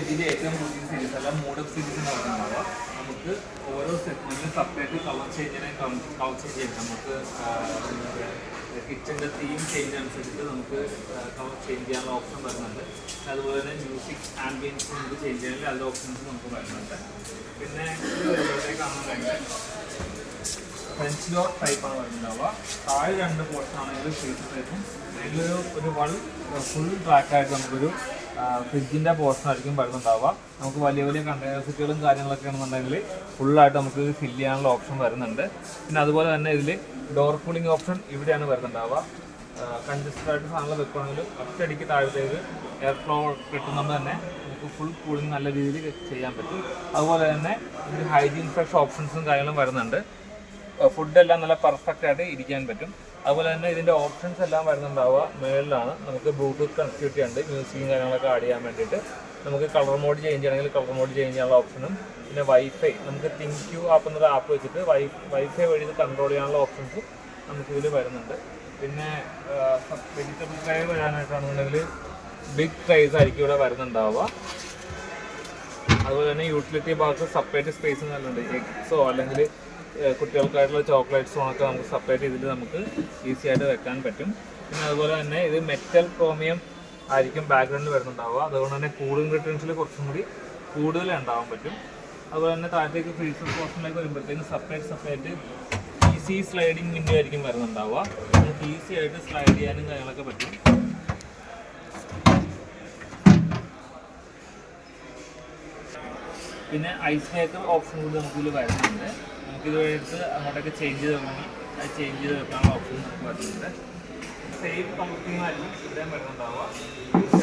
ഇതിന്റെ ഏറ്റവും പുതിയ സീരീസ് അല്ല മോഡൽ സീരീസ് എന്ന് നമുക്ക് ഓരോ സെഗ്മെന്റിലും സെപ്പറേറ്റ് കളർ ചേഞ്ചിനെ കളർ ചേഞ്ച് ചെയ്യാം നമുക്ക് കിച്ചന്റെ തീം ചേഞ്ച് അനുസരിച്ചിട്ട് നമുക്ക് കവർ ചേഞ്ച് ചെയ്യാനുള്ള ഓപ്ഷൻ വരുന്നുണ്ട്. അതുപോലെ തന്നെ മ്യൂസിക് ആംബിയൻസ് നമുക്ക് ചേഞ്ച് ചെയ്യാനുള്ള അതിന്റെ ഓപ്ഷൻസ് നമുക്ക് വരുന്നുണ്ട്. പിന്നെ കാണാൻ വേണ്ടത് ഫ്രഞ്ച് ഡോർ ടൈപ്പാണ് വരുന്നുണ്ടാവുക. താഴെ രണ്ട് പോർഷൻ ആണെങ്കിൽ ഫീസ് ടൈപ്പും അതിലൊരു ഒരു വൺ ഫുൾ ട്രാക്കായിട്ട് നമുക്കൊരു ഫ്രിഡ്ജിന്റെ പോർഷൻ ആയിരിക്കും വരുന്നുണ്ടാവുക. നമുക്ക് വലിയ വലിയ കണ്ടെയ്നർ കാര്യങ്ങളൊക്കെ ആണെന്നുണ്ടെങ്കിൽ ഫുള്ളായിട്ട് നമുക്ക് ഫില്ല് ചെയ്യാനുള്ള ഓപ്ഷൻ വരുന്നുണ്ട്. പിന്നെ അതുപോലെ തന്നെ ഇതിൽ ഡോർ കൂളിംഗ് ഓപ്ഷൻ ഇവിടെയാണ് വരുന്നുണ്ടാവുക. കൺജസ്റ്റഡ് ആയിട്ട് സാധനങ്ങൾ വെക്കുകയാണെങ്കിൽ ഒറ്റയടിക്ക് താഴത്തേക്ക് എയർ ഫ്ലോ കിട്ടുന്നത് തന്നെ നമുക്ക് ഫുൾ കൂളിംഗ് നല്ല രീതിയിൽ ചെയ്യാൻ പറ്റും. അതുപോലെ തന്നെ ഇതിൽ ഹൈജീൻ ഫ്രഷ് ഓപ്ഷൻസും കാര്യങ്ങളും വരുന്നുണ്ട്. ഫുഡ് എല്ലാം നല്ല പെർഫെക്റ്റ് ആയിട്ട് ഇരിക്കാൻ പറ്റും. അതുപോലെ തന്നെ ഇതിന്റെ ഓപ്ഷൻസ് എല്ലാം വരുന്നുണ്ടാവുക മേളിലാണ്. നമുക്ക് ബ്ലൂടൂത്ത് കണക്ടിവിറ്റി ഉണ്ട്. മ്യൂസിക്കും കാര്യങ്ങളൊക്കെ ആഡ് ചെയ്യാൻ വേണ്ടിയിട്ട് നമുക്ക് കളർ മോഡ് ചേഞ്ച് ചെയ്യണമെങ്കിൽ കളർ മോഡ് ചേഞ്ച് ചെയ്യാനുള്ള ഓപ്ഷനും പിന്നെ വൈഫൈ നമുക്ക് തിങ്ക് ക്യൂ ആപ്പ് എന്നൊരു ആപ്പ് വെച്ചിട്ട് വൈ വൈഫൈ വഴി ഇത് കൺട്രോൾ ചെയ്യാനുള്ള ഓപ്ഷൻസ് നമുക്ക് ഇതിൽ വരുന്നുണ്ട്. പിന്നെ വെജിറ്റബിൾ ട്രൈ വരാനായിട്ടാണെന്നുണ്ടെങ്കിൽ ബിഗ് ട്രൈസ് ആയിരിക്കും ഇവിടെ വരുന്നുണ്ടാവുക. അതുപോലെ തന്നെ യൂട്ടിലിറ്റി ഭാഗത്ത് സെപ്പറേറ്റ് സ്പേസ് നല്ലുണ്ട് എക്സോ അല്ലെങ്കിൽ കുട്ടികൾക്കായിട്ടുള്ള ചോക്ലേറ്റ്സും ഒക്കെ നമുക്ക് സെപ്പറേറ്റ് ഇതിൽ നമുക്ക് ഈസി ആയിട്ട് വെക്കാൻ പറ്റും. പിന്നെ അതുപോലെ തന്നെ ഇത് മെറ്റൽ ക്രോമിയം ആയിരിക്കും ബാക്ക്ഗ്രൗണ്ടിൽ വരുന്നുണ്ടാവുക. അതുകൊണ്ട് തന്നെ കൂളിംഗ് റിട്ടേൺസിൽ കുറച്ചും കൂടി കൂടുതൽ ഉണ്ടാവാൻ പറ്റും. അതുപോലെ തന്നെ താഴത്തേക്ക് ഫ്രീസർ പോർഷനിലേക്ക് വരുമ്പോഴത്തേക്കും separate separate easy sliding window ആയിരിക്കും വരുന്നുണ്ടാവുക. നമുക്ക് ഈസി ആയിട്ട് സ്ലൈഡ് ചെയ്യാനും കാര്യങ്ങളൊക്കെ പറ്റും. പിന്നെ ഐസ് മേക്കർ ഓപ്ഷൻ കൂടി നമുക്ക് ഇതിൽ വരുന്നുണ്ട്. നമുക്ക് ഇത് എടുത്ത് അങ്ങോട്ടൊക്കെ ചേഞ്ച് ചെയ്ത് തുടങ്ങി അത് ചേഞ്ച് ചെയ്ത് വെക്കാനുള്ള ഓപ്ഷൻ നമുക്ക് വരുന്നുണ്ട്. സെയിം കമ്പനി ആയിരിക്കും ഇവിടെ വരുന്നുണ്ടാവുക.